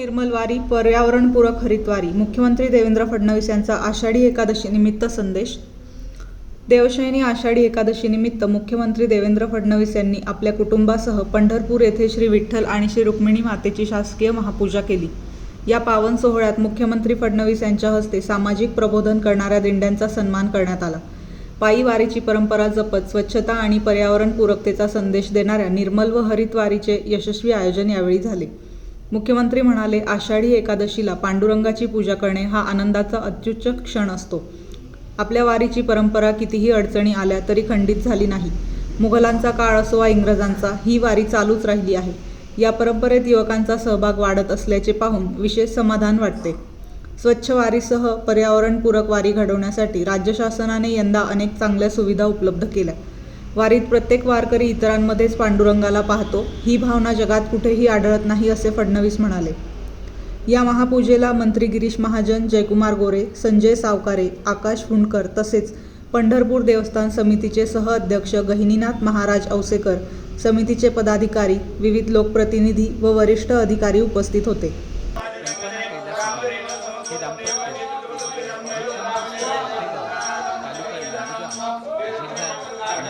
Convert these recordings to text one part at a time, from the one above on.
निर्मलवारी पर्यावरणपूरक हरितवारी मुख्यमंत्री देवेंद्र फडणवीस यांचा आषाढी एकादशी निमित्त संदेश. देवशयनी आषाढी एकादशीनिमित्त मुख्यमंत्री देवेंद्र फडणवीस यांनी आपल्या कुटुंबासह पंढरपूर येथे श्री विठ्ठल आणि श्री रुक्मिणी मातेची शासकीय महापूजा केली. या पावन सोहळ्यात मुख्यमंत्री फडणवीस यांच्या हस्ते सामाजिक प्रबोधन करणाऱ्या दिंड्यांचा सन्मान करण्यात आला. पायी वारीची परंपरा जपत स्वच्छता आणि पर्यावरणपूरकतेचा संदेश देणाऱ्या निर्मल व हरित वारीचे यशस्वी आयोजन यावेळी झाले. मुख्यमंत्री म्हणाले आषाढी एकादशीला पांडुरंगाची पूजा करणे हा आनंदाचा अत्युच्च क्षण असतो. आपल्या वारीची परंपरा कितीही अडचणी आल्या तरी खंडित झाली नाही. मुघलांचा काळ असो वा इंग्रजांचा ही वारी चालूच राहिली आहे. या परंपरेत युवकांचा सहभाग वाढत असल्याचे पाहून विशेष समाधान वाटते. स्वच्छ वारीसह पर्यावरणपूरक वारी घडवण्यासाठी राज्य शासनाने यंदा अनेक चांगल्या सुविधा उपलब्ध केल्या. वारीत प्रत्येक वारकरी इतरांमध्येच पांडुरंगाला पाहतो. ही भावना जगात कुठेही आढळत नाही असे फडणवीस म्हणाले. या महापूजेला मंत्री गिरीश महाजन जयकुमार गोरे संजय सावकारे आकाश फुंडकर तसेच पंढरपूर देवस्थान समितीचे सहअध्यक्ष गहिनीनाथ महाराज औसेकर समितीचे पदाधिकारी विविध लोकप्रतिनिधी व वरिष्ठ अधिकारी उपस्थित होते.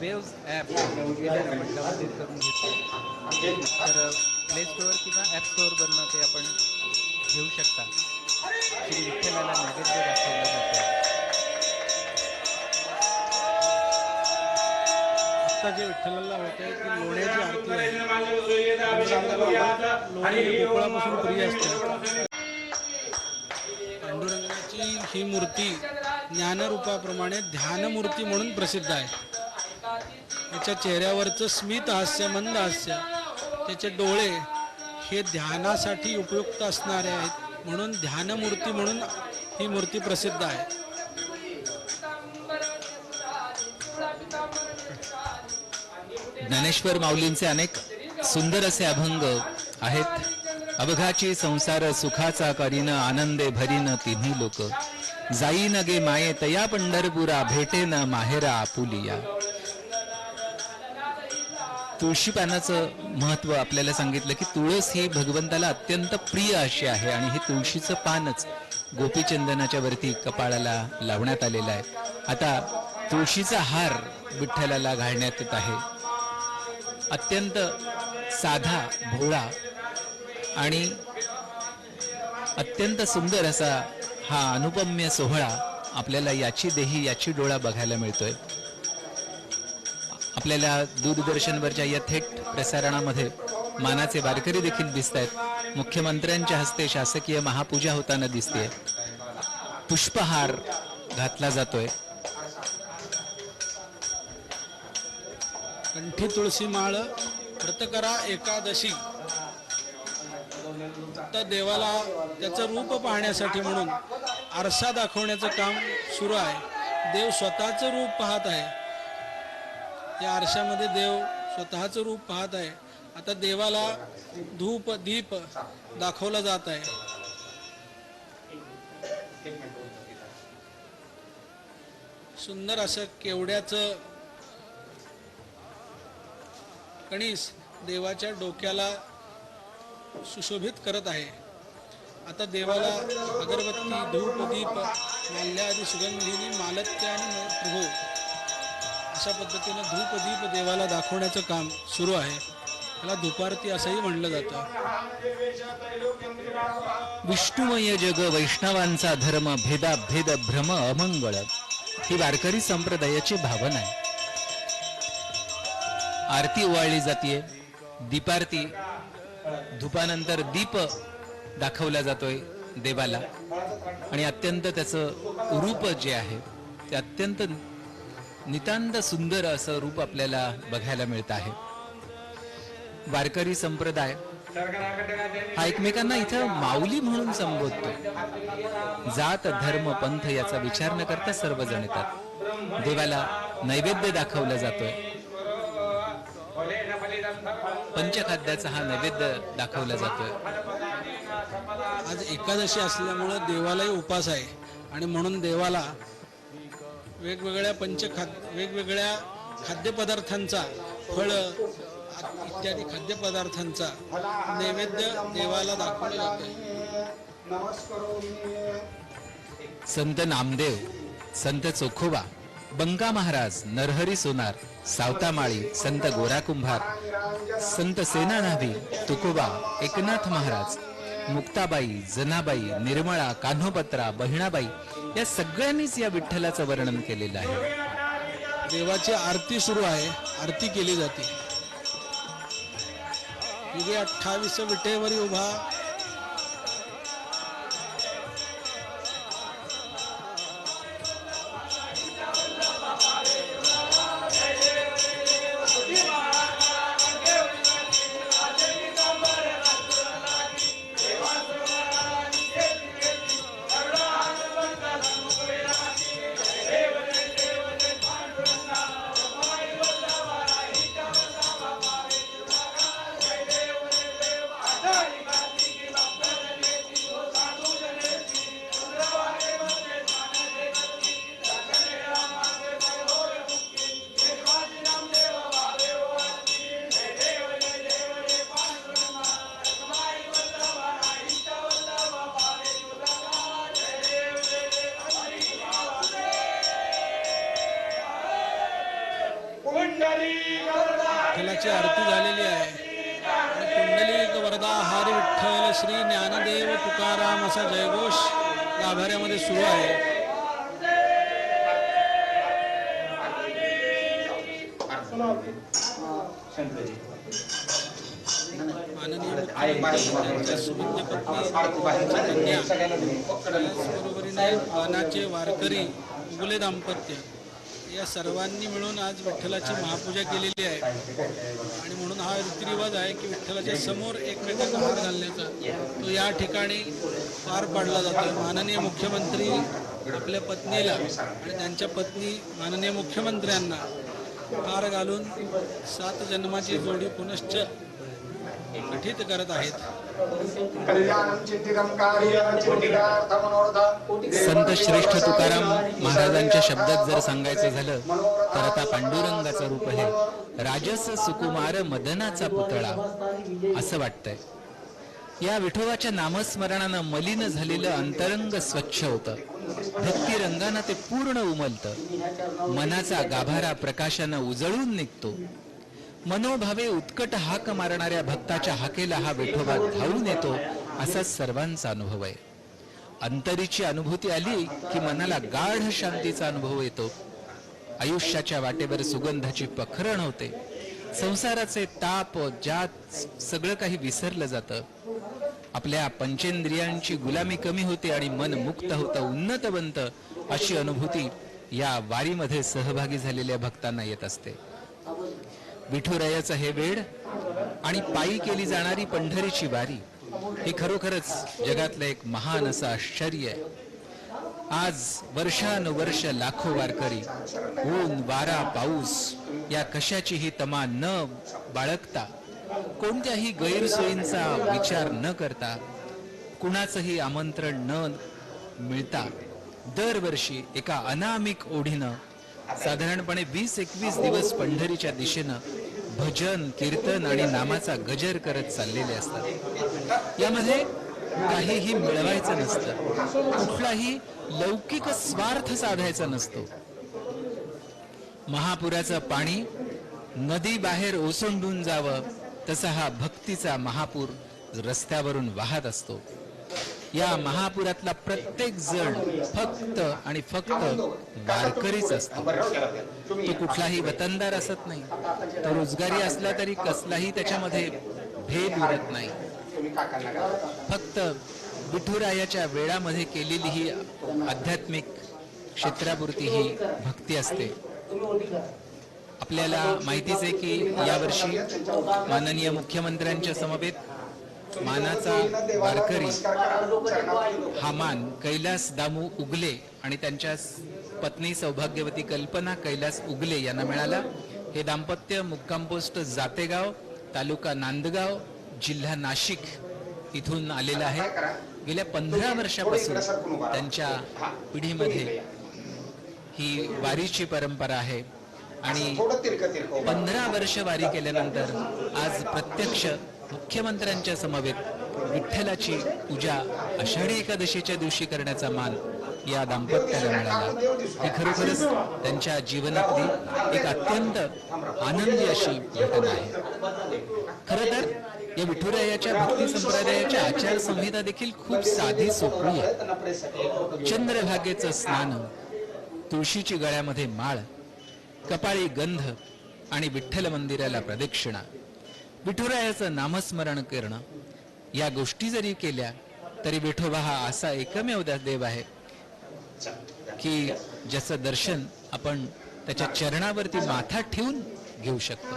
वेव्ज ॲप करून घेतलं तर प्ले स्टोअर किंवा ॲप स्टोअरवरनं ते आपण घेऊ शकता. श्री विठ्ठलाला नैवेद्य दाखवला जातो. आता जे विठ्ठलाला होत ती लोण्याची आरती आहे. लोणी गोकुळापासून प्रिय असते. पांडुरंगाची ही मूर्ती ज्ञानरूपाप्रमाणे ध्यानमूर्ती म्हणून प्रसिद्ध आहे. त्याच्या चेहऱ्यावरचं स्मित हास्य मंद हास्य त्याचे डोळे हे ध्यानासाठी उपयुक्त असणारे आहेत. म्हणून ध्यानमूर्ती म्हणून ही मूर्ती प्रसिद्ध आहे. ज्ञानेश्वर माऊलींचे अनेक सुंदर असे अभंग आहेत. अवघाची संसार सुखाचा करीन आनंदे भरीन तिन्ही लोक. जाईन गे माये तया पंढरपुरा भेटेन माहेरा आपुलिया तुळशी पानाचं महत्त्व आपल्याला सांगितलं की तुळस ही भगवंताला अत्यंत प्रिय अशी आहे आणि हे तुळशीचं पानच गोपीचंदनाच्या वरती कपाळाला लावण्यात आलेलं आहे. आता तुळशीचा हार विठ्ठलाला घालण्यात येत आहे. अत्यंत साधा भोळा आणि अत्यंत सुंदर असा हा अनुपम्य सोहळा आपल्याला याची देही याची डोळा बघायला मिळतोय. आपल्याला दूरदर्शनवरच्या या थेट प्रसारणामध्ये मानाचे वारकरी देखील दिसत आहेत मुख्यमंत्र्यांच्या हस्ते शासकीय महापूजा होताना दिसते पुष्पहार घातला जातोय. कंठी तुळशी माळ व्रत करा एकादशी. आता देवाला त्याचं रूप पाहण्यासाठी म्हणून आरसा दाखवण्याचं काम सुरू आहे. देव स्वतःचं रूप पाहत आहे. या आरशामध्ये देव स्वतःचं रूप पाहत आहे. आता देवाला धूप दीप दाखवला जात आहे. सुंदर असं केवड्याचं कणीस देवाच्या डोक्याला सुशोभित करत आहे. आता देवाला अगरबत्ती धूप दीप माल्या आदी सुगंधीने मालत्य आणि प्रभो अशा पद्धतीनं धूप दीप देवाला दाखवण्याचं काम सुरू आहे. त्याला धुपारती असंही म्हणलं जातं. विष्णुमय जग वैष्णवांचा धर्म भेदाभेद भ्रम अमंगळ. ही वारकरी संप्रदायाची भावना आहे. आरती ओवाळली जाते दीपारती धुपानंतर दीप दाखवला जातोय देवाला. आणि अत्यंत त्याचं रूप जे आहे ते अत्यंत नितांत सुंदर असं रूप आपल्याला बघायला मिळत आहे. वारकरी संप्रदाय हा एकमेकांना इथं माऊली म्हणून संबोधतो. जात धर्म पंथ याचा विचार न करता सर्वजण येतात. देवाला नैवेद्य दाखवला जातोय. पंचखाद्याचा हा नैवेद्य दाखवला जातोय. आज एकादशी असल्यामुळं देवालाही उपास आहे. आणि म्हणून देवाला वेगवेगळ्या पंचखाद वेगवेगळ्या खाद्यपदार्थांचा फळं इत्यादी खाद्यपदार्थांचा नैवेद्य देवाला दाखवला जातो संत नामदेव संत चोखोबा बंका महाराज नरहरी सोनार सावतामाळी संत गोरा कुंभार संत सेनानाभी तुकोबा एकनाथ महाराज मुक्ताबाई जनाबाई निर्मळा कान्होपत्रा बहिणाबाई या सगळ्यांनीच या विठ्ठलाचं वर्णन केलेलं आहे. देवाची आरती सुरू आहे. आरती केली जाते. अठ्ठावीस विटेवरी उभा. विठ्ठलाची आरती झालेली आहे. कुंडलिक पुंडलिक वरदा हरी विठ्ठल श्री ज्ञानदेव तुकाराम असा जयघोष गाभाऱ्यामध्ये सुरू आहे. पत्नी त्याचबरोबरीने वारकरी मुले दाम्पत्य. या सर्वांनी मिळून आज विठ्ठलाची महापूजा केलेली आहे. आणि म्हणून हा रीतिरिवाज आहे की विठ्ठलाच्या समोर एकमेकांना हात घालण्याचा तो या ठिकाणी पार पाडला जातो माननीय मुख्यमंत्री आपल्या पत्नीला आणि त्यांच्या पत्नी माननीय मुख्यमंत्र्यांना हार घालून सात जन्माची जोडी पुनश्च गठीत करत आहेत. संत श्रेष्ठ तुकाराम महाराजांच्या शब्दात जर सांगायचं झालं तर आता पांडुरंगाचं रूप हे राजस सुकुमार मदनाचा पुतळा असं वाटतंय. या विठोबाच्या नामस्मरणानं मलिन झालेलं अंतरंग स्वच्छ होतं. भक्ती रंगानं ते पूर्ण उमलतं. मनाचा गाभारा प्रकाशानं उजळून निघतो. मनोभावे उत्कट हाक मारणाऱ्या भक्ताच्या हाकेला हा विठोबा धावून येतो असा सर्वांचा अनुभव आहे. अंतरीची अनुभूती आली की मनाला गाढ शांतीचा अनुभव येतो. आयुष्याच्या वाटेवर सुगंधाची पखरण होते संसाराचे ताप जात सगळं काही विसरलं जातं. आपल्या पंचेंद्रियांची गुलामी कमी होते आणि मन मुक्त होतं उन्नत बनतं अशी अनुभूती या वारीमध्ये सहभागी झालेल्या भक्तांना येत असते. विठुरायाचा हे वेळ आणि पायी केली जाणारी पंढरीची वारी हे खरोखरच जगातलं एक महान असं आश्चर्य आहे. आज वर्षानुवर्ष लाखो वारकरी ऊन वारा पाऊस या कशाचीही तमा न बाळगता कोणत्याही गैरसोयींचा विचार न करता कुणाचंही आमंत्रण न मिळता दरवर्षी एका अनामिक ओढीनं साधारणपणे वीस एकवीस दिवस पंढरीच्या दिशेनं भजन कीर्तन आणि नामाचा गजर करत चाललेले असतात. यामध्ये काहीही मिळवायचं नसतं. कुठलाही लौकिक स्वार्थ साधायचा नसतो. महापुराचं पाणी नदी बाहेर ओसंडून जावं तसा हा भक्तीचा महापूर रस्त्यावरून वाहत असतो. या महापुरातला प्रत्येक जण फक्त आणि फक्त वारकरीच असतो. तो कुठलाही वतनदार असत नाही. तो रोजगारी असला तरी कसलाही त्याच्यामध्ये भेद उरत नाही. फक्त विठुरायाच्या वेळामध्ये केलेली ही आध्यात्मिक क्षेत्रापुरती ही भक्ती असते. आपल्याला माहितीच आहे की यावर्षी माननीय मुख्यमंत्र्यांच्या समवेत मानाचा वारकरी हा मान कैलास दामू उगले आणि त्यांच्या पत्नी सौभाग्यवती कल्पना कैलास उगले यांना मिळाला. हे दाम्पत्य मुक्काम पोस्ट जातेगाव तालुका नांदगाव जिल्हा नाशिक इथून आलेलं आहे. गेल्या पंधरा वर्षापासून त्यांच्या पिढीमध्ये ही वारीची परंपरा आहे. आणि पंधरा वर्ष वारी केल्यानंतर आज प्रत्यक्ष मुख्यमंत्र्यांच्या समवेत विठ्ठलाची पूजा आषाढी एकादशीच्या दिवशी करण्याचा मान या दाम्पत्याला मिळाला. ही खरोखरच त्यांच्या जीवनातली एक अत्यंत आनंदी अशी घटना आहे. खर तर या विठुरायाच्या भक्ती संप्रदायाच्या आचारसंहिता देखील खूप साधी सोपी आहे. चंद्रभागेचं स्नान तुळशीची गळ्यामध्ये माळ कपाळी गंध आणि विठ्ठल मंदिराला प्रदक्षिणा विठुरायाचं नामस्मरण करणं या गोष्टी जरी केल्या तरी विठोबा हा असा एकमेव देव आहे की ज्याचं दर्शन आपण त्याच्या चरणावरती माथा ठेवून घेऊ शकतो.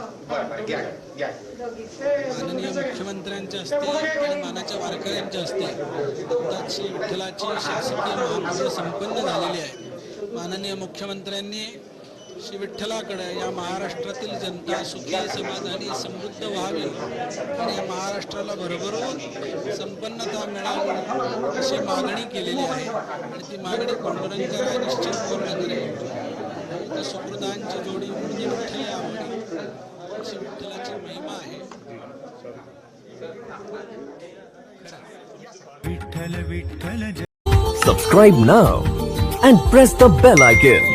माननीय मुख्यमंत्र्यांच्या हस्ते आणि मानाच्या वारकऱ्यांच्या हस्ते विठ्ठलाची शासकीय महापूजा संपन्न झालेली आहे. माननीय मुख्यमंत्र्यांनी श्री विठ्ठलाकडे या महाराष्ट्रातील जनता सुखी समाधानी समृद्ध व्हावी. आणि या महाराष्ट्राला भरभरून संपन्नता मिळावी अशी मागणी केलेली आहे. आणि ती मागणी पांडुरंगराय निश्चित पूर्ण करेल सुकृतांची जोडी म्हणजे विठ्ठल आवडी. अशी विठ्ठलाची महिमा आहे. Vitthal Vitthal now and press the bell icon.